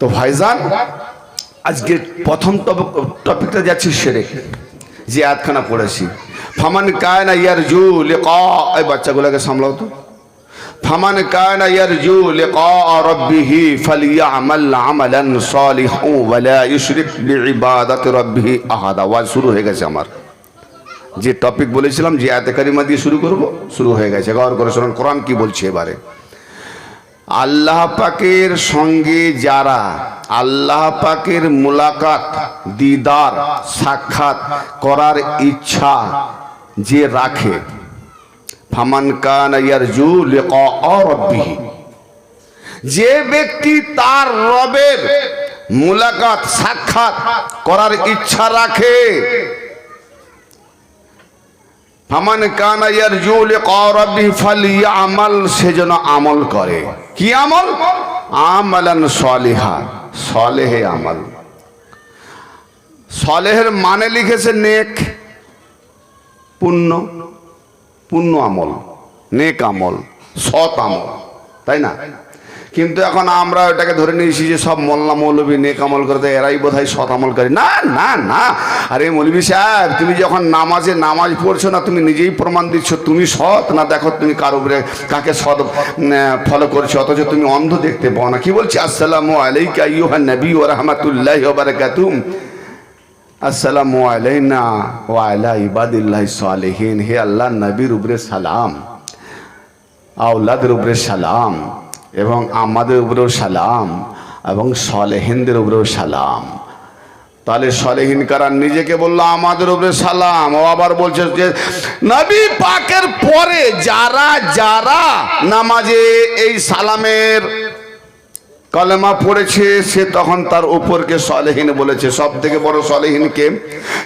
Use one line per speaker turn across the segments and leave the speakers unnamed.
তো ভাইজান, আজকে প্রথম টপিকটা যাচ্ছি সেরে, যে আয়াতখানা পড়েছি। ফামান কায়না ইয়ার জু লিকা এই বাচ্চাগুলোকে সামলাও তো। ফামান কায়না ইয়ার জু লিকা রাব্বিহি ফালিয়ামাল আমালান সালিহান ওয়া লা ইউশরিক বিইবাদাতি রাব্বিহি আহাদা। ওয়াজ শুরু হয়ে গেছে আমার। যে টপিক বলেছিলাম, যে আয়াতে কারিমা দিয়ে শুরু করব, শুরু হয়ে গেছে। গৌর করে শুনুন, কোরআন কি বলছে এবারে? আল্লাহ পাকের সঙ্গে যারা, আল্লাহ পাকের মুলাকাত, দিদার, সাক্ষাৎ করার ইচ্ছা যে রাখে, ফামান কান ইয়ারজু লিকা যে ব্যক্তি তার রবের মুলাকাত, সাক্ষাৎ করার ইচ্ছা রাখে ফামান কানা ইয়ারজু লিকা রাব্বিহি সে যেন আমল করে। কি আমল? আমালান সলিহা, সলেহে আমল। সলেহের মানে লিখেছে নেক, পুণ্য পুণ্য আমল, নেক আমল, সৎ আমল, তাই না? কিন্তু এখন আমরা ওটাকে ধরে নিয়েছি যে সব মোল্লা মৌলবী নেক আমল করে দেয়, এরাই বোধ হয় সৎ আমল করে। না না না। আরে মৌলবী সাহেব, তুমি যখন নামাজে নামাজ পড়ছো না, তুমি নিজেই প্রমাণ দিচ্ছ, তুমি সৎ না দেখো তুমি কার উপরে কাকে সৎ ফলো করছ, অথচ তুমি অন্ধ দেখতে পাও না। কি বলছি? আসসালামু আলাইকা ইউহা নবী ও রহমতুল্লাহ বারাকাতুম আসসালামু আলাইনা ওয়া আলা ইবাদিল্লাহ সালেহিন। হে আল্লাহ নবীর উপরে সালাম আউলাদের উপরে সালাম। এবং আমাদের উপরেও সালাম এবং সলেহিনদের উপরেও সালাম। তাহলে সলেহীন কারা? নিজেকে বলল, আমাদের উপরে সালাম। ও আবার বলছে যে, নবী পাকের পরে যারা যারা নামাজে এই সালামের কলেমা পড়েছে, সে তখন তার উপরকে সলেহীন বলেছে। সব থেকে বড় সলেহীনকে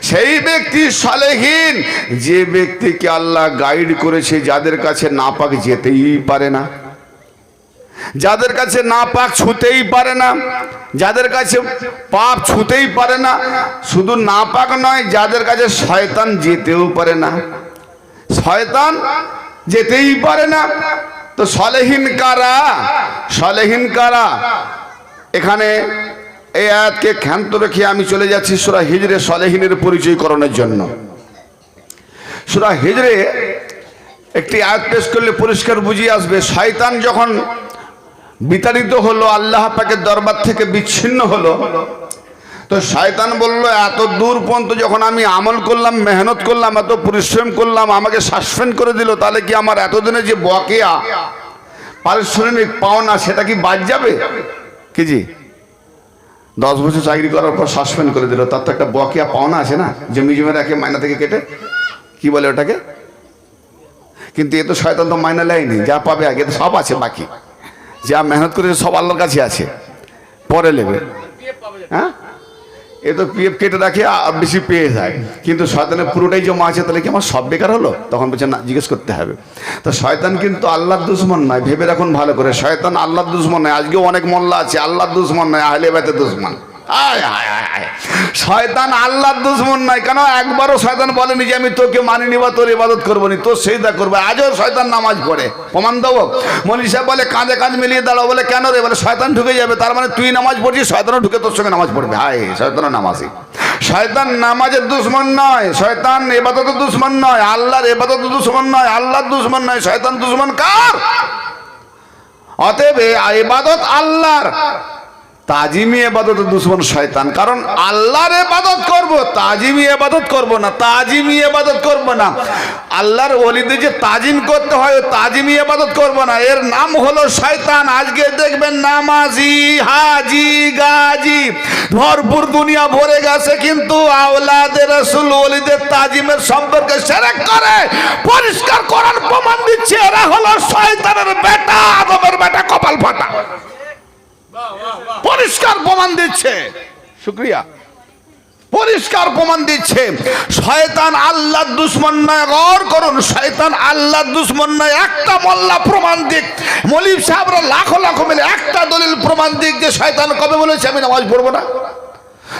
সেই ব্যক্তি সলেহীন। যে ব্যক্তিকে আল্লাহ গাইড করেছে, যাদের কাছে না পাক যেতেই পারে না। যাদের কাছে না পাক ছুতেই পারে না, যাদের কাছে পাপ ছুতেই পারে না, শুধু না পাক নয়, যাদের কাছে শয়তান যেতেও পারে না। শয়তান যেতেই পারে না। তো সলেহীন কারা? সলেহীন কারা? এখানে এই আয়াতকে ক্ষান্ত রেখে আমি চলে যাচ্ছি সুরা হিজরে সলেহীনের পরিচয়করণের জন্য। সুরা হিজরে একটি আয়াত পেশ করলে পরিষ্কার বুঝিয়ে আসবে, শয়তান যখন বিতাড়িত হলো, আল্লাহ পাকের দরবার থেকে বিচ্ছিন্ন হলো। তো শয়তান বলল, এত দূর পর্যন্ত যখন আমি আমল করলাম, মেহনত করলাম, এত পরিশ্রম করলাম, আমাকে সাসপেন্ড করে দিল, তাহলে কি আমার এতদিনে যে বকেয়া, পারিশ্রমিক পাওনা সেটা কি বাদ যাবে? কি জি? দশ বছর চাকরি করার পর সাসপেন্ড করে দিল, তার তো একটা বকেয়া পাওনা আছে না, জমি জমি রাখে মাইনা থেকে কেটে, কি বলে ওটাকে? কিন্তু এ তো শয়তান তো মাইনা নেয়নি, যা পাবে আগে তো সব আছে বাকি। যা মেহনত করেছে সব আল্লাহর কাছে আছে। পরে নেবে। হ্যাঁ? এ তো পিএফ কেটে রাখে বেশি পেয়ে যায়। কিন্তু শয়তানের পুরোটাই জমা আছে, তাহলে কি আমার সব বেকার হলো? তখন বলছে, না, জিজ্ঞেস করতে হবে। তো শয়তান কিন্তু আল্লাহর দুশ্মন নয়, ভেবে রাখুন ভালো করে। শয়তান আল্লাহর দুশ্মন নয়, আজকেও অনেক মোল্লা আছে, আল্লাহর দুশ্মন নয়, আহলে বেতের দুশ্মন। শয়তান আল্লাহর দুশ্মন নয় কেন একবারও শয়তান বলেনি যে আমি তোকে মানিনি বা তোর ইবাদত করব নি, তোর সেইদা করবে। আজও শয়তান নামাজ পড়ে। প্রমাণ দেবো? মনীষা বলে, কাঁধে কাঁধ মিলিয়ে দাঁড়াও। বলে, কেন রে? বলে, শয়তান ঢুকে যাবে। তার মানে তুই নামাজ পড়ছিস, শয়তানও ঢুকে তোর সঙ্গে নামাজ পড়বে। হায়, শয়তানও নামাজি। শয়তান নামাজের দুশ্মন নয়। শয়তান এবাদতের দুশ্মন নয়। আল্লাহর এবাদত দুশ্মন নয়। আল্লাহর দুশ্মন নয়। শয়তান দুশ্মন কার? অতএব এ ইবাদত আল্লাহর। তাজিমি এবাদত দুশ্মন শয়তান। কারণ আল্লাহর এবাদত করব, তাজিমি এবাদত করব না, তাজিমি এবাদত করব না। আল্লাহর ওলিদের যে তাজিম করতে হয় তাজিমি এবাদত করব না। এর নাম হলো শয়তান। আজকে দেখবেন নামাজি, হাজি, গাজি, ভরপুর দুনিয়া ভরে গেছে, কিন্তু আওলাদের রসুল ওলিদের তাজিমের সম্পর্কে সেরেক করে, পরিষ্কার করার প্রমাণ দিচ্ছে, এরা হলো শয়তানের বেটা, আদমের বেটা, কপাল ফাটা। পরিষ্কার প্রমাণ দিচ্ছে। শুক্রিয়া। পরিষ্কার প্রমাণ দিচ্ছে। শয়তান আল্লাহ দুশ্মন নয়, গর করুন। শয়তান আল্লাহ দুশ্মন নয়, একটা মোল্লা প্রমাণ দিক। মলিব সাহেবরা লাখো লাখো মিলে একটা দলিল প্রমাণ দিক যে শয়তান কবে বলেছে, আমি নামাজ পড়ব না?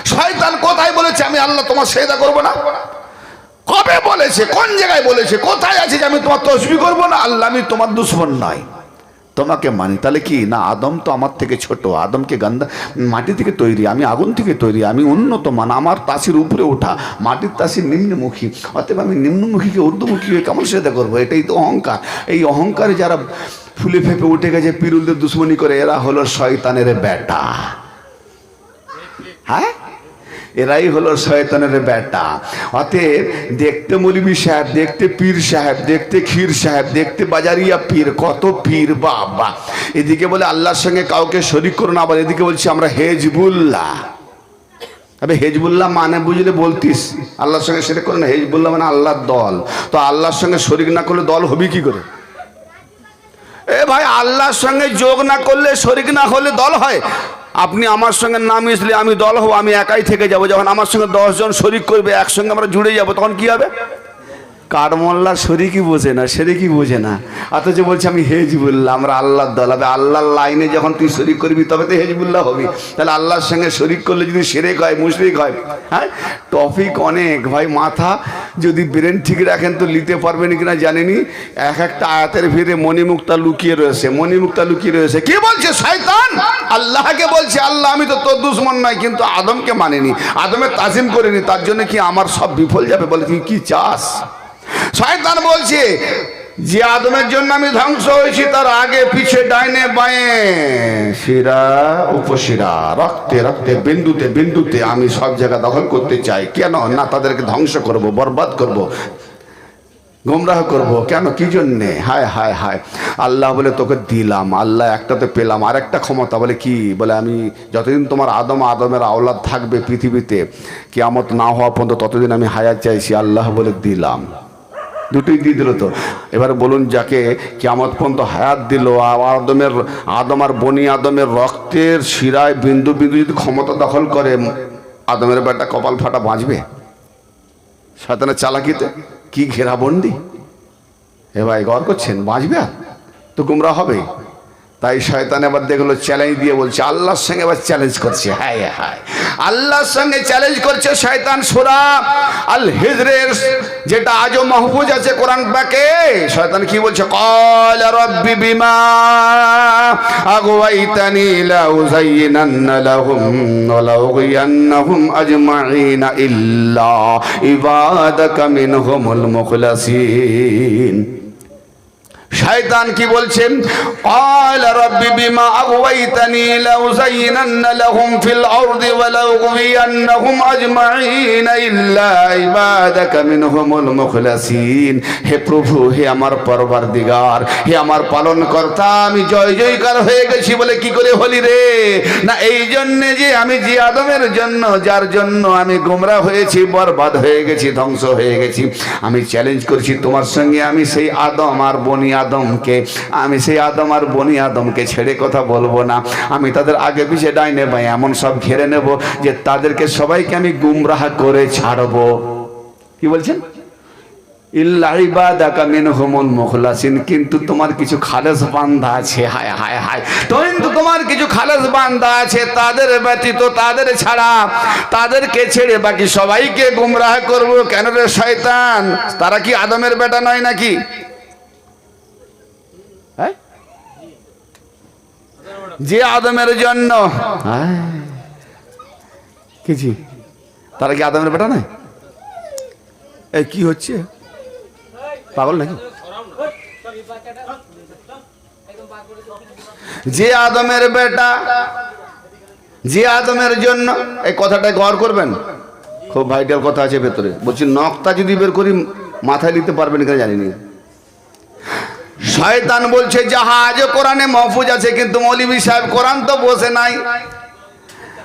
শয়তান কোথায় বলেছে, আমি আল্লাহ তোমার সেদা করব না? কবে বলেছে, কোন জায়গায় বলেছে, কোথায় আছে যে আমি তোমার তসবি করব না? আল্লাহ আমি তোমার দুশ্মন নয়। তোমাকে মানি। তাহলে কি? না, আদম তো আমার থেকে ছোট। আদমকে গান্দা মাটি থেকে তৈরি, আমি আগুন থেকে তৈরি, আমি উন্নত মান, আমার তাসির উপরে ওঠা। মাটির তাসির নিম্নমুখী, অতএব আমি নিম্নমুখীকে ঊর্ধ্বমুখী হয়ে কেমন সেটা করব? এটাই তো অহংকার। এই অহংকারে যারা ফুলে ফেপে উঠে গেছে, পিরুলদের দুশ্মনী করে, এরা হলো শয়তানের বেটা হ্যাঁ? এরাই হলো শয়তানের বেটা। অতএব দেখতে মৌলবী সাহেব, দেখতে পীর সাহেব, দেখতে ক্ষীর সাহেব, দেখতে বাজারিয়া পীর, কত পীর বাবা। এদিকে বলে আল্লাহর সঙ্গে কাউকে শরিক করো না, আবার এদিকে বলছি আমরা হেজবুল্লাহ। আবে হেজবুল্লাহ মানে বুঝলে বলতিস, আল্লাহর সঙ্গে সেটা করে না, হেজবুল্লাহ মানে আল্লাহর দল। তো আল্লাহর সঙ্গে শরিক না করলে দল হবে কি করে? এ ভাই, আল্লাহর সঙ্গে যোগ না করলে, শরিক না হলে দল হয়? আপনি আমার সঙ্গে না মিশলে আমি দল হব, আমি একাই থেকে যাব। যখন আমার সঙ্গে দশজন শরিক করবে, একসঙ্গে আমরা জুড়ে যাব, তখন কি হবে? কাঠমোল্লার শরিকই বোঝে না, সেরিকই বোঝে না। অথচ বলছে আমি হেজবুল্লাহ, আমরা আল্লাহর দল। হবে আল্লাহর লাইনে যখন তুই শরিক করবি, তবে তো হেজবুল্লাহ হবি। তাহলে আল্লাহর সঙ্গে শরিক করলে যদি সেরেক হয়, মুশরিক হয় হ্যাঁ? টপিক অনেক। ভাই, মাথা যদি ব্রেন ঠিক রাখেন তো নিতে পারবেন কিনা জানেনি? এক একটা আয়াতের ভিড়ে মণিমুক্তা লুকিয়ে রয়েছে। মণিমুক্তা লুকিয়ে রয়েছে। কি বলছে? শয়তান! আল্লাহকে বলছে, আল্লাহ, আমি তো তোর দুশ্মন নয়, কিন্তু আদমকে মানেনি। আদমের তাজিম করিনি, তার জন্য কি আমার সব বিফল যাবে? বলে, তুই কি চাস? শয়তান বলছে যে আদমের জন্য আমি ধ্বংস হয়েছি, তার আগে পিছে ডাইনে বাঁয়ে শিরা, উপশিরা, রক্তে রক্তে, বিন্দুতে বিন্দুতে আমি সব জায়গা দখল করতে চাই। কেন? না, তাদেরকে ধ্বংস করব, বরবাদ করব, গোমরাহ করব। কেন? কি জন্যে? হায় হায় হায়। আল্লাহ বলে, তোকে দিলাম, আল্লাহ একটাতে পেলাম আর একটা ক্ষমতা। বলে, কি? বলে, আমি যতদিন তোমার আদম, আদমের আওলাদ থাকবে পৃথিবীতে, কিয়ামত না হওয়া পর্যন্ত ততদিন আমি হায়াত চাইছি। আল্লাহ বলে, দিলাম। দুটোই দিয়ে দিল তো। এবার বলুন, যাকে কেমন পর্যন্ত হায়াত দিল আদমের, আদম আর বনি আদমের রক্তের শিরায় বিন্দু বিন্দু যদি ক্ষমতা দখল করে, আদমের বেটা কপাল ফাটা বাঁচবে? শয়তানের চালাকিতে কি ঘেরাবন্দি? এ ভাই গর করছেন, বাঁচবে তো গুমরা হবে। তাই শয়তান এবার দেখল চ্যালেঞ্জ দিয়ে বলছে, আল্লাহর সঙ্গে এবার চ্যালেঞ্জ করছে। হায় হায় আল্লাহর সঙ্গে চ্যালেঞ্জ করছে শয়তান সুরা আল হিজরের যেটা আজও মাহফুজ আছে কোরআন পাকে। শয়তান কি বলছে? কল রব্বি বিমা আগওয়াইতানি লা উযায়্যিনান্না লাহুম ওয়া লাউগিয়ান্নাহুম আজমাইন ইল্লা ইবাদাকা মিনহুমুল মুখলাসিন। শয়তান কি বলছেন قال رب بما اغويتني لأزينن لهم في الارض ولأغوينهم اجمعين الا عبادك منهم المخلصين হে প্রভু হে আমার পরবর্তীগার হে আমার পালন কর্তা আমি জয় জয়কার হয়ে গেছি বলে কি করে হলি রে না এই জন্যে যে আমি যে আদমের জন্য যার জন্য আমি গোমরা হয়েছি বরবাদ হয়ে গেছি ধ্বংস হয়ে গেছি আমি চ্যালেঞ্জ করছি তোমার সঙ্গে আমি সেই আদম আর বনি আদমকে। আমি সেই আদম আর বনি আদমকে ছেড়ে কথা বলব না। আমি তাদের আগে পিছে ডাইনে ভাই এমন সব ঘেরে নেব যে তাদেরকে সবাইকে আমি গুমরাহ করে ছাড়বো। কি বলছেন? কিন্তু তোমার কিছু খালেস বান্দা আছে। হায় হায় হায়। কিন্তু তোমার কিছু খালেস বান্দা আছে, তাদের ব্যতীত তাদের ছাড়া তাদেরকে ছেড়ে বাকি সবাইকে গুমরাহ করব। কেন রে শয়তান? তারা কি আদমের বেটা নয় নাকি? যে আদমের জন্য। কিছু তারা কি আদমের বেটা নয় এই কি হচ্ছে? পাগল নাকি? যে আদমের বেটা যে আদমের জন্য এই কথাটা গড় করবেন? খুব ভাইটাল কথা আছে ভেতরে। বলছি নখটা যদি বের করি মাথায় নিতে পারবেন কিনা জানি না। শয়তান বলছে, জাহাজ, কোরআনে মহফুজ আছে, কিন্তু মৌলিবি সাহেব কোরআন তো বসে নাই।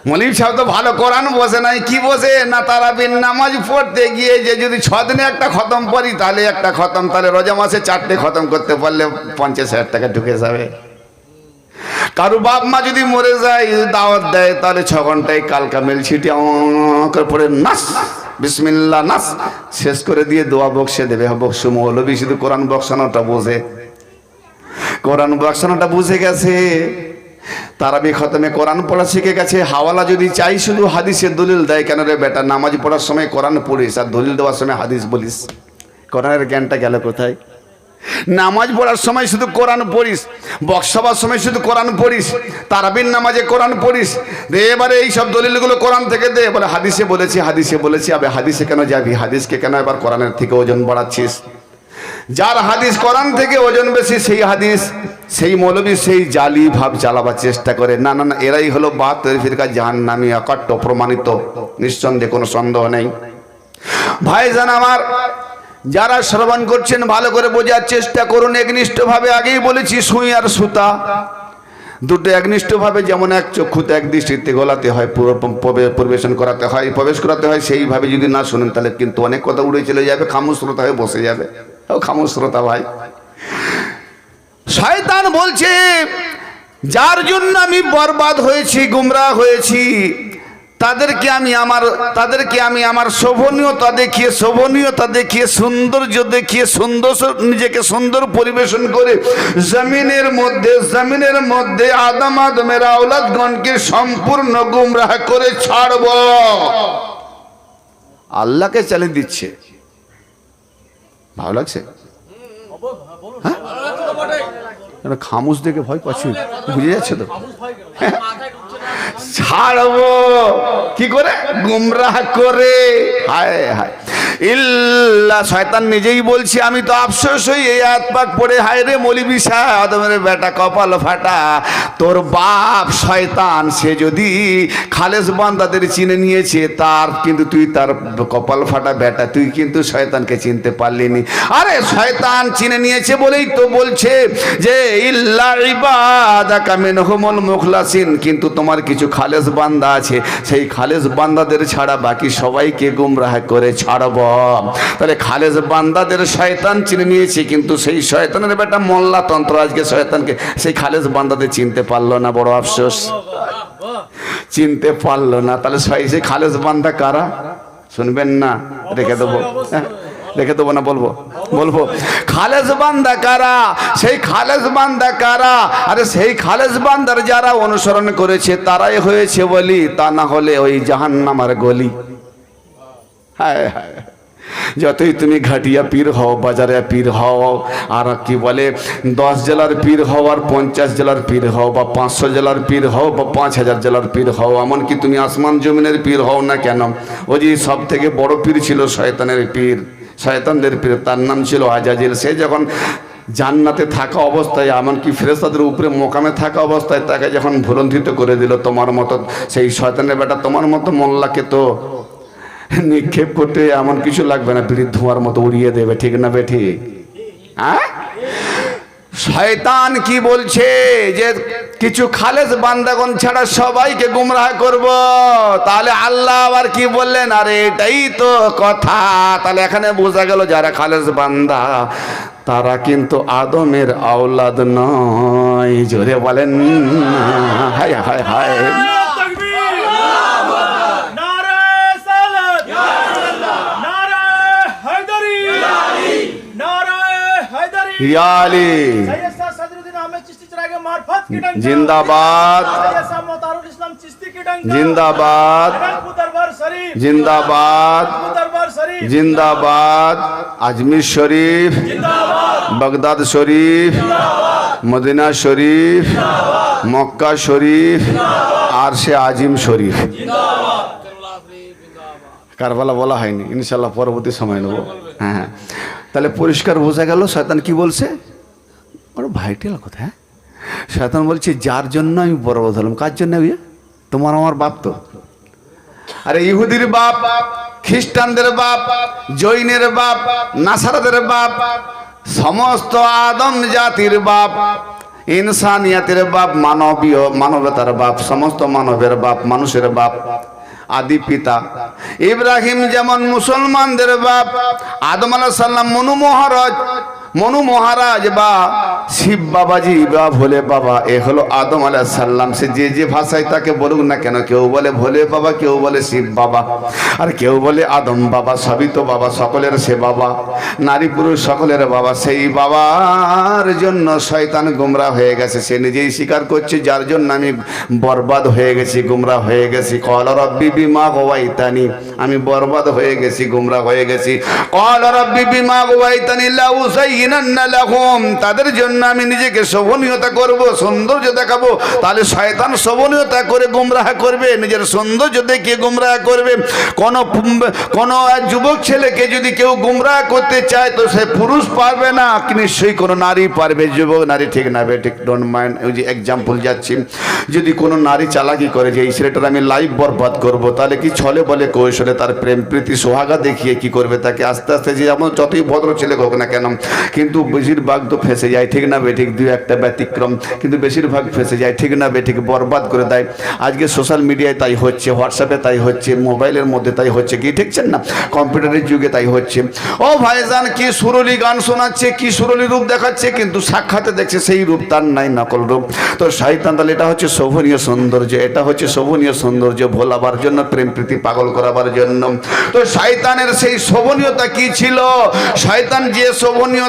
মলিম সাহেব তো ভালো কোরআন বসে নাই, কি বসে না তারা বিন নামাজ পড়তে গিয়ে যে যদি ছ দিনে একটা খতম পড়ি, তাহলে একটা খতম, তাহলে রোজা মাসে চারটে খতম করতে পারলে পঞ্চাশ হাজার টাকা ঢুকে যাবে। কারও বাপ মা যদি মরে যায়, দাওয়াত দেয়, তাহলে ছ ঘন্টায় কালকা মেল ছিটি পরে নাস, বিসমিল্লা নাস, শেষ করে দিয়ে দোয়া বক্সে দেবে। বক্স মৌলবি শুধু কোরআন বক্সানোটা বোঝে। কোরআন বক্সানোটা বুঝে গেছে। তারাবি খতমে কোরআন পড়া শিখে গেছে। হাওয়ালা যদি চাই শুধু হাদিসের দলিল দেয়, কেন রে বেটা? নামাজ পড়ার সময় কোরআন পড়িস আর দলিল দেওয়ার সময় হাদিস বলিস। কোরআনের জ্ঞানটা গেল কোথায়? নামাজ পড়ার সময় শুধু কোরআন পড়িস বক্সবার সময় শুধু কোরআন পড়িস, তারাবির নামাজে কোরআন পড়িস। দে এবারে এই সব দলিলগুলো কোরআন থেকে দে। বলে, হাদিসে বলেছি হাদিসে বলেছি, আবে হাদিসে কেন যাবি? হাদিসকে কেন এবার কোরআনের থেকে ওজন বাড়াচ্ছিস? যার হাদিস কোরআন থেকে ওজন বেশি, সেই হাদিস, সেই মৌলবী সেই জালি ভাব চালাবার চেষ্টা করে। না না না, এরাই হলো বাহাত্তর ফিরকা জাহান নামি অকট্ট, প্রমাণিত, নিঃসন্দেহে কোনো সন্দেহ নেই। ভাইজান আমার, যারা শ্রবণ করছেন, ভালো করে বোঝার চেষ্টা করুন। একনিষ্ঠভাবে আগেই বলেছি, সুই আর সুতা। দুটো একনিষ্ঠভাবে, যেমন এক চক্ষুতে এক দৃষ্টিতে গলাতে হয়, পুরো প্রবে- পরিবেশন করাতে হয়, প্রবেশ করাতে হয়, সেইভাবে যদি না শুনেন, তাহলে কিন্তু অনেক কথা উড়ে চলে যাবে খামুশ্রোতা হয়ে বসে যাবে। ও খামুশ্রোতা ভাই। শয়তান বলছে, যার জন্য আমি বরবাদ হয়েছি গুমরা হয়েছি, তাদেরকে আমি আমার, তাদেরকে আমি আমার শোভনীয়তা দেখিয়ে শোভনীয়তা দেখিয়ে, সৌন্দর্য দেখিয়ে সুন্দর নিজেকে সুন্দর পরিবেশন করে জমিনের মধ্যে জমিনের মধ্যে আদম, আদমের আওলাদগণকে সম্পূর্ণ গুমরাহ করে ছাড়ব। আল্লাহকে চ্যালেঞ্জ দিচ্ছে। ভালো লাগছে? হ্যাঁ? দেখে ভয় পাচ্ছি। বুঝে যাচ্ছে তো? ছাড়বো। কি করে? গুমরাহ করে। হায় হায়। ইল্লা, শয়তান নিজেই বলছি, আমি তো আফসোস হই, এই হাত পাক পড়ে, হায় রে মলিবি আদমের বেটা কপাল ফাটা। তোর বাপ শয়তান, সে যদি খালেস বান্দাদের চিনে নিয়েছে, তার কিন্তু তুই তার কপাল ফাটা বেটা, তুই কিন্তু শয়তানকে চিনতে পারলি নি আরে, শয়তান চিনে নিয়েছে বলেই তো বলছে যে, ইল্লা ইবাদাকা মিনহুমুল মুখলাসিন, কিন্তু তোমার কিছু খালেস বান্দা আছে, সেই খালেস বান্দাদের ছাড়া বাকি সবাইকে গুমরাহ করে ছাড়ব। তাহলে খালেস বান্দাদের শয়তান চিনে নিয়েছে কিন্তু সেই শয়তানের বেটা মোল্লা তন্ত্র আজকে শয়তানকে সেই খালেস বান্দাদের চিনতে পারল না বড় আফসোস। চিনতে পারল না। তাহলে সেই- খালেস বান্দা কারা? শুনবেন না রেখে দেবো। হ্যাঁ, রেখে দেবো না বলব। বলব খালেজ বান্দা কারা? সেই খালেজ বান্দা কারা? আরে সেই খালেজ বান্দার যারা অনুসরণ করেছে তারাই হয়েছে বলি তা না হলে ওই জাহান্নামার গলি। হায় হায়। যতই তুমি ঘাটিয়া পীর হও, বাজারে পীর হও, আর কি বলে, দশ জেলার পীর হও আর পঞ্চাশ জেলার পীর হও, বা পাঁচশো জেলার পীর হও, বা পাঁচ হাজার জেলার পীর হও, এমনকি তুমি আসমান জমিনের পীর হও না কেন? ও যে সব থেকে বড় পীর ছিল শয়তানের পীর, শয়তানদের পীর, তার নাম ছিল আজাজিল। সে যখন জান্নাতে থাকা অবস্থায়, এমনকি ফেরেস্তাদের উপরে মোকামে থাকা অবস্থায়, তাকে যখন ভুলন্ঠিত করে দিল, তোমার মতো, সেই শয়তানের বেটা তোমার মতো মোল্লাকে তো নিক্ষেপ করতে এমন কিছু লাগবে না, পিড়ির ধোঁয়ার মতো উড়িয়ে দেবে, ঠিক না বেঠি হ্যাঁ? শয়তান কি বলছে যে কিছু খালেজ বান্দাগণ ছাড়া সবাইকে গুমরাহ করব? তাহলে আল্লাহ আবার কি বললেন? আরে এটাই তো কথা। তাহলে এখানে বোঝা গেল যারা খালেজ বান্দা, তারা কিন্তু আদমের আওলাদ নয়। জোরে বলেন হায় হায় হায়।
জিন্দাবাদ। জিন্দাবাদ।
জিন্দাবাদ। জিন্দাবাদ। Ajmer
Sharif.
Baghdad Sharif. Medina Sharif. Mecca Sharif. আর সে আজিম শরীফ। কারবালা বলা হয়নি। ইনশাল্লাহ পরবর্তী সময় নেব। হ্যাঁ হ্যাঁ। তাহলে পরিষ্কার বোঝা গেল, শয়তান কি বলছে? ওরা ভাইটেল কথা হ্যাঁ? শয়তান বলছে, যার জন্য আমি বরবাদ হলাম কার জন্য তোমার আমার বাপ তো। আরে ইহুদির বাপ, খ্রিস্টানদের বাপ, জৈনের বাপ, নাসারাদের বাপ, সমস্ত আদম জাতির বাপ, ইনসানিয়াতের বাপ, মানবীয় মানবতার বাপ, সমস্ত মানবের বাপ, মানুষের বাপ। আদি পিতা। ইব্রাহিম যেমন মুসলমানদের বাপ আদম আলাহ সাল্লাম মনু মহারাজ মনু মহারাজ বা শিব বাবাজি বা ভোলে বাবা, এ হলো আদম আলাহ সাল্লাম সে যে যে ভাষায় তাকে বলুক না কেন, কেউ বলে ভোলে বাবা, কেউ বলে শিব বাবা, আর কেউ বলে আদম বাবা, সবই তো বাবা, সকলের সে বাবা। নারী পুরুষ সকলের বাবা, সেই বাবার জন্য শয়তান গুমরা হয়ে গেছে। সে নিজেই স্বীকার করছে, যার জন্য আমি বরবাদ হয়ে গেছি, গুমরা হয়ে গেছি। কল রব্বি বিমা গোয়াইতানি, আমি বরবাদ হয়ে গেছি, গুমরা হয়ে গেছি। কল রব্বি বিমা গোয়াইতানি লাউ লাযুযায়্যিনান্না তাদের জন্য আমি নিজেকে শোভনীয়তা করব, সৌন্দর্য দেখাবো। তাহলে শয়তান শোভনীয়তা করে গুমরাহ করবে, নিজের সৌন্দর্য দেখিয়ে গুমরাহ করবে। কোন কোন যুবক ছেলেকে যদি কেউ গুমরাহ করতে চায়, তো সে পুরুষ পারবে না নিশ্চয়ই কোনো নারী পারবে। যুবক, নারী ঠিক না ঠিক ডোন্ট মাইন্ড ওই যে এক্সাম্পল যাচ্ছি। যদি কোনো নারী চালাকি করে যে, এই ছেলেটার আমি লাইফ বরবাদ করব তাহলে কি ছলে বলে কৌশলে তার প্রেম প্রীতি, সোহাগা দেখিয়ে কি করবে তাকে? আস্তে আস্তে যে, যেমন যতই ভদ্র ছেলে হোক না কেন কিন্তু বেশিরভাগ তো ফেসে যায়, ঠিক না বেঠিক দু একটা ব্যতিক্রম, কিন্তু বেশিরভাগ ফেসে যায়, ঠিক না বেঠিক বরবাদ করে দেয়। আজকে সোশ্যাল মিডিয়ায় তাই হচ্ছে হোয়াটসঅ্যাপে তাই হচ্ছে মোবাইলের মধ্যে তাই হচ্ছে, কি ঠিকছেন না? কম্পিউটারের যুগে তাই হচ্ছে। ও ভাইজান, কি সুরলি গান শোনাচ্ছে, কি সুরলি রূপ দেখাচ্ছে, কিন্তু সাক্ষাতে দেখছে সেই রূপ তার নাই, নকল রূপ। তো শয়তান তাহলে এটা হচ্ছে শোভনীয় সৌন্দর্য, এটা হচ্ছে শোভনীয় সৌন্দর্য ভোলাবার জন্য, প্রেম প্রীতি পাগল করাবার জন্য। তো শয়তানের সেই শোভনীয়তা কি ছিল? শয়তান যে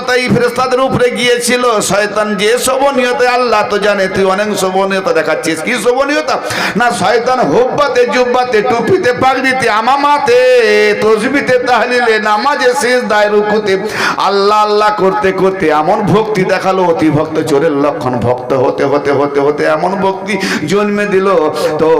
শোভনীয়তাই ফেরেস্তাদের উপরে গিয়েছিল। শয়তান যে শোভনীয়তা, আল্লাহ তো জানে, তুই অনেক শোভনীয়তা দেখাচ্ছিস। কি শোভনীয়তা? না, শয়তান হুব্বাতে, জুব্বাতে, টুপিতে, পাগড়িতে, আমামাতে, তসবিতে, তাহলিলে, নামাজে শেষ দায় রুকুতে, আল্লাহ আল্লাহ করতে করতে এমন ভক্তি দেখাল অতি ভক্ত চোরের লক্ষণ ভক্ত হতে হতে হতে হতে এমন ভক্তি জন্মে দিল। তো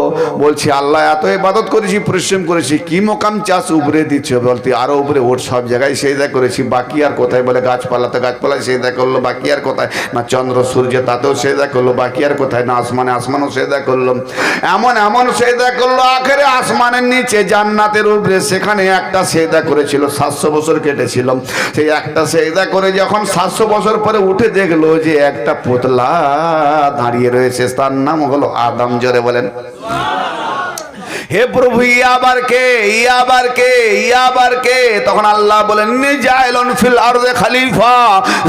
বলছি, আল্লাহ, এত ইবাদত করেছি, পরিশ্রম করেছি, কি মোকাম চাষ উপরে দিচ্ছে? বলতে, আরও উপরে, ওর সব জায়গায় সেদা করেছি, বাকি আর কোথায় বলে গাছপালাতে গাছপালায় সেদা করল, বাকি আর কোথায়? না, চন্দ্র, সূর্য, তাতেও সেদা করল, বাকি আর কোথায়? না, আসমানে, আসমানও সেদা করল। এমন এমন সেদা করল, আখেরে আসমানের নিচে, জান্নাতের উপরে, সেখানে একটা সেদা করেছিল, সাতশো বছর কেটেছিল। সেই একটা সেদা করে যখন সাতশো বছর পরে উঠে দেখল যে একটা পুতলা দাঁড়িয়ে রয়েছে, তার নাম হলো আদম, জোরে বলেন। হে প্রভু ইয়া আবার কে? ইয়া আবার কে? ইয়া আবার কে? তখন আল্লাহ বলেন নিজাইলন ফিল আরদে খলিফা।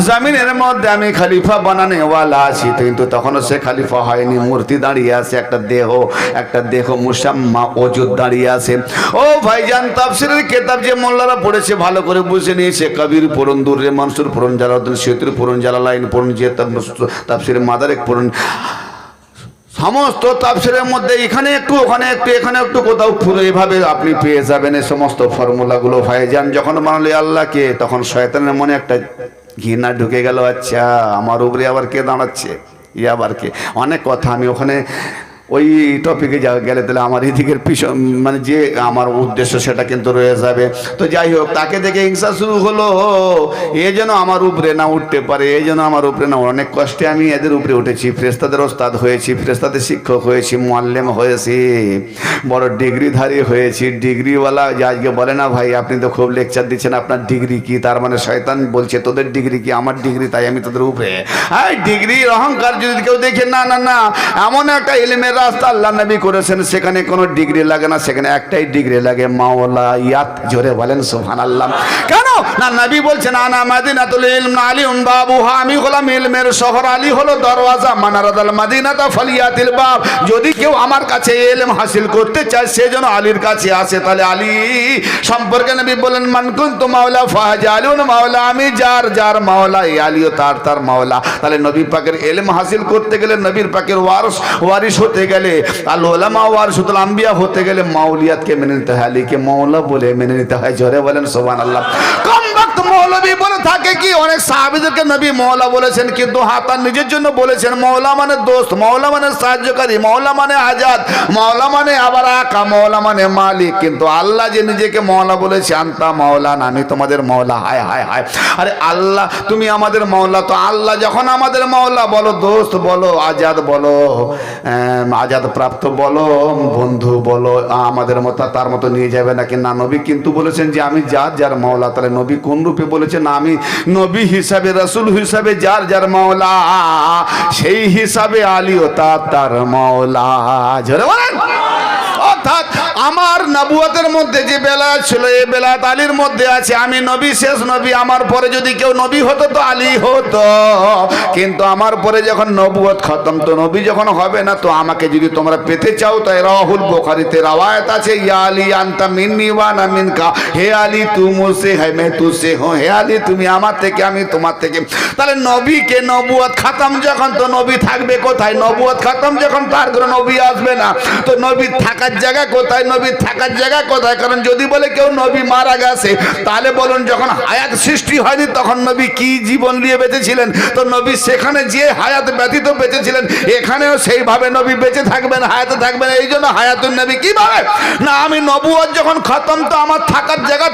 জমিনের মধ্যে আমি খলিফা বানানে ওয়ালা আছি। কিন্তু তখনও সে খলিফা হয়নি। মূর্তি দাঁড়িয়ে আছে, একটা দেহ একটা দেহ মুসাম্মা অজুদ দাঁড়িয়ে আছে। ও ভাইজান, তাফসিরের কেতাব যে মোল্লারা পড়েছে, ভালো করে বুঝে নিয়েছে কবির পড়ুন দুর্রে মানসুর পড়ুন জালাউদ্দিন সেতুর পড়ুন জালালাইন পড়ুন যে তাফসির মাদারেক পড়ুন সমস্ত তাফসিরের মধ্যে এখানে একটু, ওখানে একটু, এখানে একটু কোথাও পুরো এভাবে আপনি পেয়ে যাবেন এই সমস্ত ফর্মুলাগুলো। যান, যখন মানলে আল্লাহকে, তখন শয়তানের মনে একটা ঘৃণা ঢুকে গেল আচ্ছা আমার উপরে আবার কে দাঁড়াচ্ছে? ই আবার কে? অনেক কথা আমি ওখানে ওই টপিকে যা গেলে তাহলে আমার এদিকের পিছন মানে যে আমার উদ্দেশ্য সেটা কিন্তু রয়ে যাবে। তো যাই হোক, তাকে দেখে হিংসা শুরু হলো। এ যেন আমার উপরে না উঠতে পারে, এ যেন আমার উপরে না অনেক কষ্টে আমি এদের উপরে উঠেছি। ফ্রেস্তাদের ওস্তাদ হয়েছি ফ্রেস্তাদের শিক্ষক হয়েছি, মোয়াল্লেম হয়েছি। বড় ডিগ্রিধারী হয়েছি। ডিগ্রিওয়ালা, যে আজকে বলে না, ভাই, আপনি তো খুব লেকচার দিচ্ছেন, আপনার ডিগ্রি কি? তার মানে শয়তান বলছে, তোদের ডিগ্রি কি? আমার ডিগ্রি তাই আমি তোদের উপরে। হ্যাঁ ডিগ্রির অহংকার যদি কেউ দেখে, না না না, এমন একটা এলিমের রাস্তা আল্লাহ নবী করেছেন, সেখানে কোনো ডিগ্রি লাগে না, সেখানে একটাই ডিগ্রি লাগে মাওলা ইয়াত জোরে বলেন সুহান আল্লাহ কেন? না, নবী বলছেন, আনা মাদিনাতুল ইলম আলী বাবুহা, আমি হলাম ইলমের শহর, আলী হলো দরওয়াজা মানারাদাল মাদিনাতা ফালিয়াতিল বাব। যদি কেউ আমার কাছে ইলম হাসিল করতে চায়, সে যেন আলীর কাছে আসে, তাহলে আলী সম্পর্কে নবী বলেন মান কুনতু মাওলা ফাহাজ আলিউন মাওলা, আমি যার যার মাওলা, এই আলীও তার তার মাওলা। তাহলে নবী পাকের ইলম হাসিল করতে গেলে নবীর পাকের ওয়ারিস ওয়ারিস হতে গেলে আল ওলামা ওয়ারিসুল আম্বিয়া হতে গেলে মাউলিয়াতকে মেনে নিতে হয়, আলীকে মাওলা বলে মেনে নিতে হয়, জোরে বলেন আল্লাহ কম মৌলবী বলে থাকে কি? অনেক সাহাবিদেরকে নবী মৌলা বলেছেন, কিন্তু হ্যাঁ তার নিজের জন্য বলেছেন, মৌলা মানে দোস্ত, মৌলা মানে সাহায্যকারী, মৌলা মানে আজাদ, মৌলা মানে আবার আকা, মৌলা মানে মালিক। কিন্তু আল্লাহ যে নিজেকে মৌলা বলেছে, আন্তা মৌলান আমি তোমাদের মৌলা, হায় হায় হায়। আরে আল্লাহ, তুমি আমাদের মৌলা, তো আল্লাহ যখন আমাদের মৌলা, বলো দোস্ত, বলো আজাদ বলো আজাদ প্রাপ্ত, বলো, বন্ধু, বলো, আমাদের মতো, তার মতো নিয়ে যাবে নাকি? না, নবী কিন্তু বলেছেন যে, আমি যার যার মাওলা তাহলে নবী কোন রূপে বলেছেন আমি নবী হিসাবে, রসুল হিসাবে, যার যার মাওলা, সেই হিসাবে আলীও তার তার মাওলা। ঝরে বলেন। অর্থাৎ আমার নবুয়তের মধ্যে যে বেলা ছিল এই বেলা আলীর মধ্যে আছে। আমি নবী, শেষ নবী, আমার পরে যদি কেউ নবী হতো তো আলী হতো। কিন্তু আমার পরে যখন নবুয়ত খতম, তো নবী যখন হবে না, তো আমাকে যদি তোমরা পেতে চাও তাই রাহুল বোখারিতে রাওয়ায়াত আছে, ইয়া আলী আন্তা মিন্নি ওয়ানা মিনকা। হে আলী, তু মুসে হে, মে তু সে হো। হে আলী, তুমি আমার থেকে, আমি তোমার থেকে। তাহলে নবীকে নবুয়ত খাতাম যখন, তো নবী থাকবে কোথায়? নবুয়ত খাতাম যখন, তার কোনো নবী আসবে না। তো নবী থাকার জায়গা জায়গা কোথায়? নবীর থাকার জায়গা কোথায়? কারণ যদি বলে কেউ নবী মারা গেছে, তাহলে বলুন যখন হায়াত সৃষ্টি হয়নি, তখন নবী কি জীবন নিয়ে বেঁচেছিলেন? তো নবী সেখানে যে হায়াত ব্যতীত বেঁচেছিলেন, এখানেও সেইভাবে নবী বেঁচে থাকবেন, হায়াতে থাকবেন। এই জন্য হায়াতুন নবী কীভাবে? না, আমি নবুয়ত যখন খতম, তো আমার থাকার জায়গা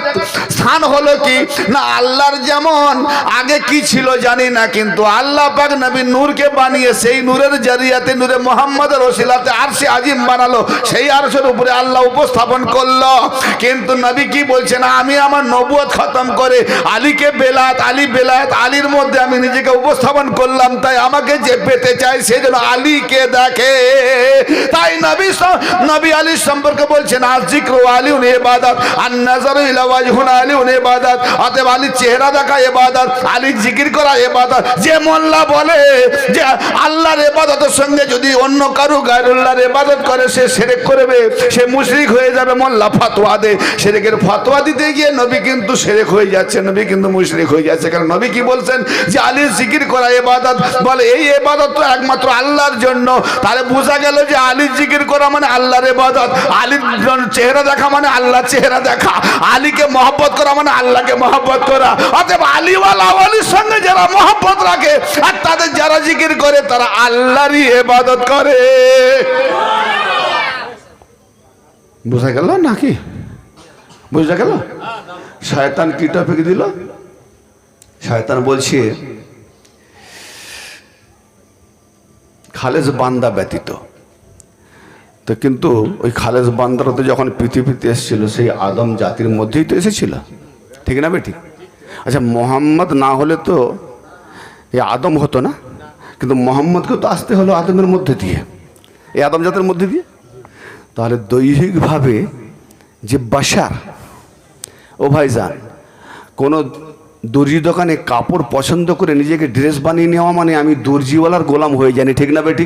স্থান হলো কি? না, আল্লাহর যেমন, আগে কি ছিল জানি না, কিন্তু আল্লাহ পাক নবী নূরকে বানিয়ে সেই নূরের জারিয়াতে, নূরে মোহাম্মদের ওসিলাতে আরশে আজিম বানালো, সেই আরশের উপরে আল্লাহ উপস্থাপন করল। কিন্তু নবী কি বলছেন? আমি আমার নবুয়ত খতম করে আলীকে বেলাত আলী বেলাত আলীর মধ্যে আমি নিজেকে উপস্থাপন করলাম, তাই আমাকে যে পেতে চাই সেই জন্য আলীকে দেখে। তাই নবী নবী আলীর সম্পর্কে বলছেন জিক্র আলী উনি ইবাদত, আর নজর ইলা ওয়াজহুন আলী উনি ইবাদত, অতএব আলীর চেহারা দেখা ইবাদত, আলীর জিকির করা ইবাদত। যে মোল্লা বলে যে আল্লাহর ইবাদতের সঙ্গে যদি অন্য কারও গায়রুল্লাহর ইবাদত করে, সে সেরেক করবে, সে মুশরিক হয়ে যাবে মোল্লা ফতোয়া দে সেরেকের ফতোয়া দিতে গিয়ে নবী কিন্তু সেরেক হয়ে যাচ্ছে, নবী কিন্তু মুশরিক হয়ে যাচ্ছে। কারণ নবী কি বলছেন? যে আলীর জিকির করা ইবাদত, বলে এই ইবাদত তো একমাত্র আল্লাহর জন্য। তাহলে বোঝা গেল যে আলীর জিকির করা মানে আল্লাহর ইবাদত। আলীর চেহারা দেখা মানে আল্লাহর চেহারা দেখা। আলীকে মহব্বত করা মানে আল্লাহকে মহব্বত করা। অতএব আলীওয়ালা আলীর সঙ্গে যারা মহব্বত রাখে, আর তাদের যারা জিকির করে, তারা আল্লাহরই ইবাদত করে। বোঝা গেল নাকি? বুঝা গেল? শয়তান কি টপিক দিল? শয়তান বলছে, খালেজ বান্দা ব্যতীত। তো কিন্তু ওই খালেজ বান্দারা তো যখন পৃথিবীতে এসেছিল, সেই আদম জাতির মধ্যেই তো এসেছিল। ঠিক না বেটি? আচ্ছা মোহাম্মদ না হলে তো এই আদম হতো না। কিন্তু মোহাম্মদকে তো আসতে হলো আদমের মধ্যে দিয়ে। এই আদম জাতের মধ্যে দিয়ে? তাহলে দৈহিকভাবে যে বাসার, ও ভাই ভাইজান কোনো দর্জি দোকানে কাপড় পছন্দ করে নিজেকে ড্রেস বানিয়ে নেওয়া মানে আমি দর্জিওয়ালার গোলাম হয়ে জানি ঠিক না বেটি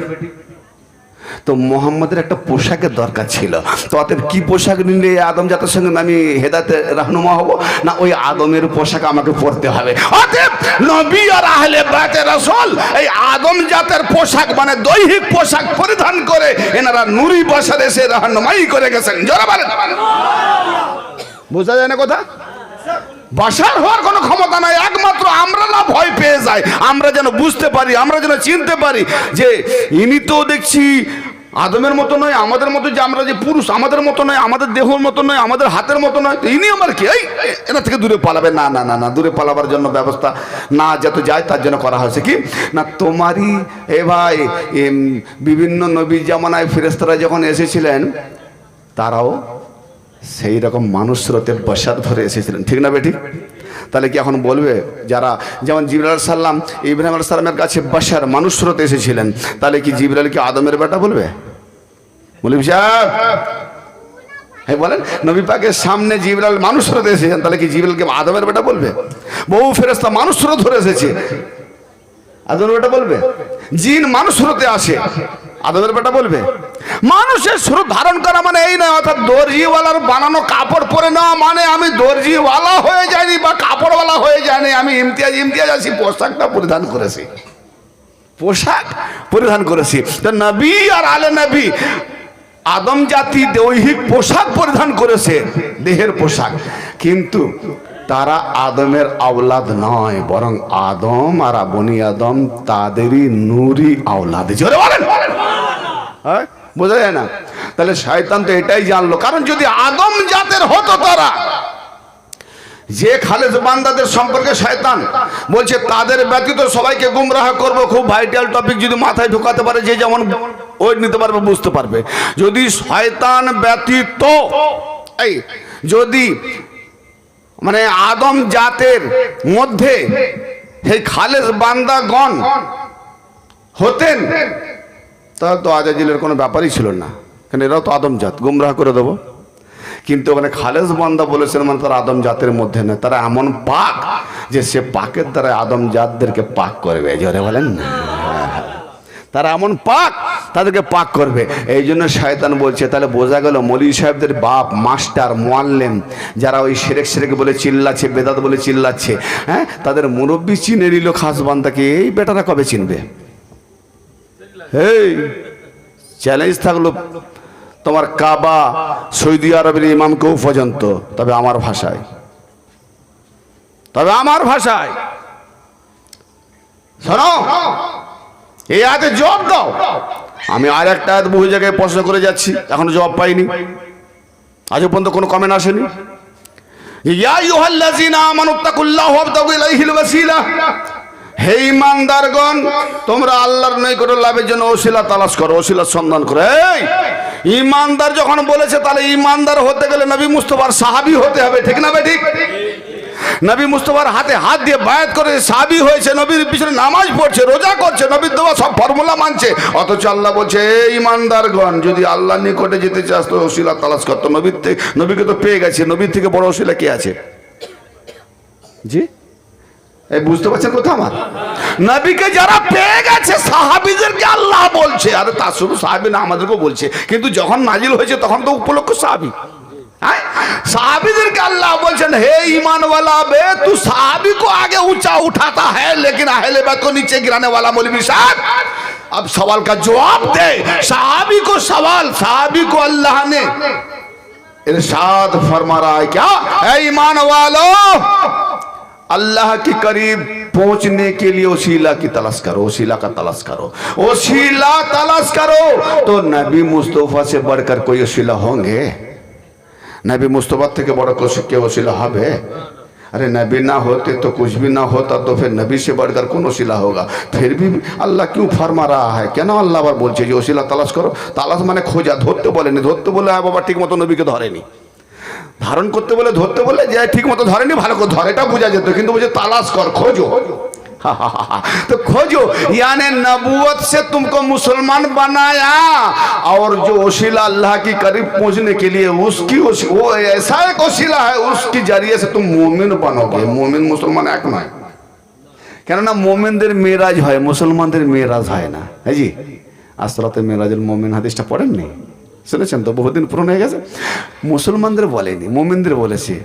তো মোহাম্মদের একটা পোশাকের দরকার ছিল। তো অতএব কি পোশাক নিলে আদম জাতের সঙ্গে আমি হেদাতে রাহনুমা হব? না, ওই আদমের পোশাক আমাকে পরতে হবে। অতএব নবী আর আহলে বাতে রাসূল এই আদম জাতের পোশাক মানে দৈহিক পোশাক পরিধান করে এনারা নুরি বসার এসে রাহনুমাই করে গেছেন। জোরে বলেন। বোঝা যায় না কথা? বাসার হওয়ার কোনো ক্ষমতা নাই, একমাত্র আমরা না ভয় পেয়ে যাই আমরা যেন বুঝতে পারি, আমরা যেন চিনতে পারি যে ইনি তো দেখছি আদমের মতো নয়, আমাদের মতো যে আমরা যে পুরুষ, আমাদের মতো নয়, আমাদের দেহর মতো নয়, আমাদের হাতের মতো নয়, তো ইনি আমার কি? এই এনা থেকে দূরে পালাবে। না না না না, দূরে পালাবার জন্য ব্যবস্থা না, যত যায় তার জন্য করা হয়েছে কি? না, তোমারই, এ ভাই বিভিন্ন নবী জামানায় ফেরেস্তারা যখন এসেছিলেন, তারাও সেই রকম মানুষ স্রোতে বসাত ধরে এসেছিলেন। ঠিক না বেটি? তাহলে কি এখন বলবে, যারা, যেমন জিবরাল সাল্লাম ইব্রাহিম আল সাল্লামের কাছে বসার মানুষ স্রোতে এসেছিলেন, তাহলে কি জিবরাল কি আদমের বেটা বলবে? বলিম সাহেব হ্যাঁ বলেন, নবী পাকের সামনে জিবরাল মানুষ স্রোতে এসেছেন, তাহলে কি জিবরালকে আদমের বেটা বলবে? বহু ফেরেস্তা মানুষ স্রোত ধরে এসেছে। আদমের বেটা বলবে? জিন মানুষ স্রোতে আসে। আদমের বেটা বলবে, মানুষের স্রোত ধারণ করা মানে এই নয়, অর্থাৎ দর্জিওয়ালার বানানো কাপড় পরে নেওয়া মানে আমি দর্জিওয়ালা হয়ে যাইনি বা কাপড়ওয়ালা হয়ে যায়নি আমি ইমতিয়াজ ইমতিয়াজ আছি পোশাকটা পরিধান করেছি। পোশাক পরিধান করেছি। তো নবী আর আলে নবী আদম জাতি দৈহিক পোশাক পরিধান করেছে, দেহের পোশাক। কিন্তু তারা আদমের আওলাদ নয়, বরং আদম আর বনি আদম তাদেরই নুরি আওলাদ। জোরে বলেন। হ্যাঁ বোঝা যায় না? তাহলে শয়তান তো এটাই জানলো। কারণ যদি আদম জাতের হতো তারা, যে খালেজ বান্দাদের সম্পর্কে শয়তান বলছে, তাদের ব্যতীত সবাইকে গুমরাহ করব, খুব ভাইটাল টপিক যদি মাথায় ঢোকাতে পারে, যে যেমন ওই নিতে পারবে, বুঝতে পারবে। যদি শয়তান ব্যতীত, এই, যদি মানে আদম জাতের মধ্যে সেই খালেজ বান্দাগণ হতেন, তাহলে তো আজাজিলের কোনো ব্যাপারই ছিল না। কেন এরাও তো আদম জাত, গুমরাহ করে দেবো। কিন্তু ওখানে খালেজ বান্দা বলেছেন মানে তারা আদম জাতের মধ্যে নয়, তারা এমন পাক যে সে পাকের দ্বারা আদম জাতদেরকে পাক করবে জোরে বলেন না। তারা এমন পাক তাদেরকে পাক করবে। এই জন্য শয়তান বলছে, তাহলে বোঝা গেল মলি সাহেবদের বাপ, মাস্টার, মোয়াল্লেম, যারা ওই সেরেক সেরেক বলে চিল্লাচ্ছে, বেদাত বলে চিল্লাচ্ছে হ্যাঁ? তাদের মুরব্বী চিনে নিল খাস বান্দাকে এই বেটারা কবে চিনবে? এই চ্যালেঞ্জ থাকল তোমার কাবা, সৌদি আরবের ইমামকেও পর্যন্ত, তবে আমার ভাষায়। তবে আমার ভাষায়। শোনো, এই আগে জবাব দাও। আমি আর একটা আয়াত বহু জায়গায় প্রশ্ন করে যাচ্ছি, এখনও জবাব পাইনি। আজও পর্যন্ত কোনো কমেন্ট আসেনি। হে ইমানদারগণ, তোমরা লাভের জন্য ওসিলা ওসিলার সন্ধান ইমানদার যখন বলেছে, তাহলে ইমানদার হতে গেলে নবী মুস্তফার সাহাবি হতে হবে, ঠিক না ভাই ঠিক? নবী মুস্তফার হাতে হাত দিয়ে বায়াত করে সাবি হয়েছে, নবীর পিছনে নামাজ পড়ছে, রোজা করছে, নবীর দেওয়া সব ফর্মুলা মানছে। অথচ আল্লাহ বলছে ইমানদারগণ, যদি আল্লাহ নিকটে যেতে চাস, তো ওসিলা তালাশ করতো নবীর থেকে নবীকে তো পেয়ে গেছে। নবীর থেকে বড় ওসিলা কি আছে? জি? এই বুঝতে পারছেন কথা আমার? নবীকে যারা পেয়ে গেছে, সাহাবিদেরকে আল্লাহ বলছে। আরে তার শুধু সাহাবি না, আমাদেরকেও বলছে। কিন্তু যখন নাজিল হয়েছে, তখন তো উপলক্ষ সাহাবি। अब सवाल का जवाब दे। को सवाल को अल्लाह ने है क्या? ईमान वालो अल्लाह के करीब पहुँचने के लिए वसीला की तलाश करो, वसीला का तलाश करो, वसीला तलाश करो। तो नबी मुस्तफ़ा से बढ़कर कोई वसीला होंगे? नबी मुस्तफा থেকে বড় কোশিক কে ওসিলা হবে अरे नबी ना होते तो कुछ भी ना होता तो फिर नबी से बढ़कर कौन वसीला होगा फिर भी अल्लाह क्यों फरमा रहा है কেন আল্লাহ আবার বলছে যে ওসিলা তালাশ করো তালাশ মানে খোঁজা ধরতে বলেনি ধরতে বলে আয় বাবা ঠিক মতো নবীকে ধরেনি ধারণ করতে বলে ধরতে বলে যে ঠিক মতো ধরেনি ভালো করে ধরে এটা বোঝা যেত কিন্তু বলছে তালাশ কর খোঁজো तो खोजो, यानी नबूत से तुमको मुसलमान बनाया। और जो ओशिला अल्लाह की करीब पहुँचने के लिए उसकी वो ऐसा एक ओशिला है, उसके ज़रिए से तुम मोमिन बनोगे। मोमिन मुसलमान एक ना क्या ना मोमिन देर मेराज है मुसलमान देर मेराज है ना? है जी? असलत मेराज मोमिन हादिसा पढ़ें नहीं सुने तो बहुत दिन पुरान है मुसलमान देर बोले मोमिन देर बोले से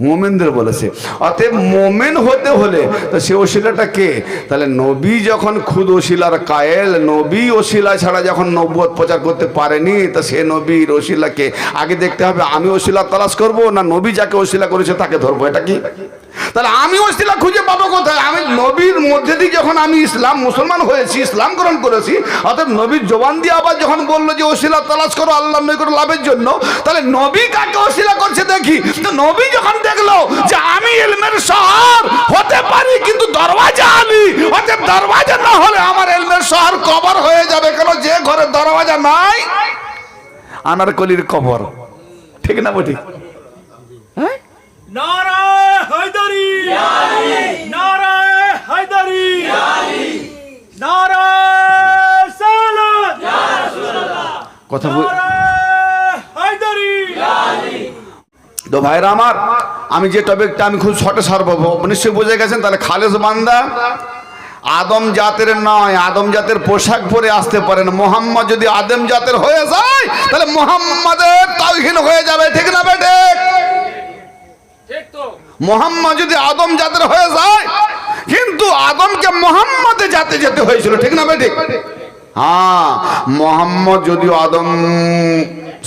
মোমেনদের বলেছে। অতএব মোমেন হতে হলে তো সে ওশিলাটা কে? তাহলে নবী যখন খুদ ওশিলার কায়েল, নবী ওশিলা ছাড়া যখন নব্বত প্রচার করতে পারেনি, তা সে নবীর ওশিলাকে আগে দেখতে হবে, আমি ওশিলা তালাশ করব না নবী যাকে ওশিলা করেছে তাকে ধরবো, এটা কি? তাহলে আমি ওসিলা খুঁজে পাবো কোথায়? আমি নবীর মধ্যে দিয়ে যখন আমি ইসলাম, মুসলমান হয়েছি, ইসলাম গ্রহণ করেছি অর্থাৎ নবীর জবান দিয়ে আবার যখন বলল যে, ওসিলা তালাশ করো, আল্লাহ নৈকট লাভের জন্য, তাহলে নবী কাকে ওসিলা করছে দেখি? তো নবী যখন দেখল যে, আমি এলমের শহর হতে পারি, কিন্তু দরওয়াজা আমি অতএব দরওয়াজা না হলে আমার এলমের শহর কবর হয়ে যাবে কেন? যে ঘরে দরওয়াজা নাই, আনারকলির কবর। ঠিক না বটি হ্যাঁ?
নারায় হায়দারি। নারায়। হায়দারি। নারায়। সালাত
কথা বল
নারায়
তো ভাইরা আমার আমি যে টপিকটা আমি খুব শর্টে সারব নিশ্চয়ই বুঝে গেছেন তাহলে খালেজ বান্দা আদম জাতের নয় আদম জাতের পোশাক পরে আসতে পারেন মোহাম্মদ যদি আদম জাতের হয়ে যায় তাহলে মোহাম্মদের তাওহীন হয়ে যাবে ঠিক না বেটে মোহাম্মদ যদি আদম জাতের হয়ে যায়, কিন্তু আদমকে মোহাম্মদে জাতে যেতে হয়েছিল, ঠিক না বেটে হ্যাঁ মোহাম্মদ যদিও আদম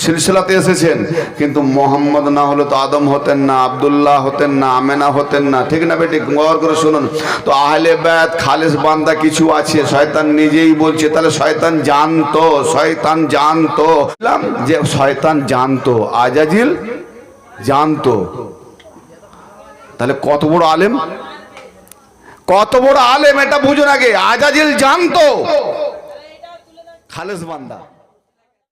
সিলসিলাতে এসেছেন, কিন্তু মোহাম্মদ না হলে তো আদম হতেন না, আব্দুল্লাহ হতেন না, আমেনা হতেন না, ঠিক না বেটি গৌর করে শুনুন। তো আহলে ব্যাত খালেস বান্দা কিছু আছে, শয়তান নিজেই বলছে, তাহলে শয়তান জানতো শয়তান জানতো। যে শয়তান জানতো, আজাজিল জানতো। তাহলে কত বড় আলেম? কত বড় আলেম এটা বুঝুন আগে। আজাজিল জানতো। খালেস বান্দা।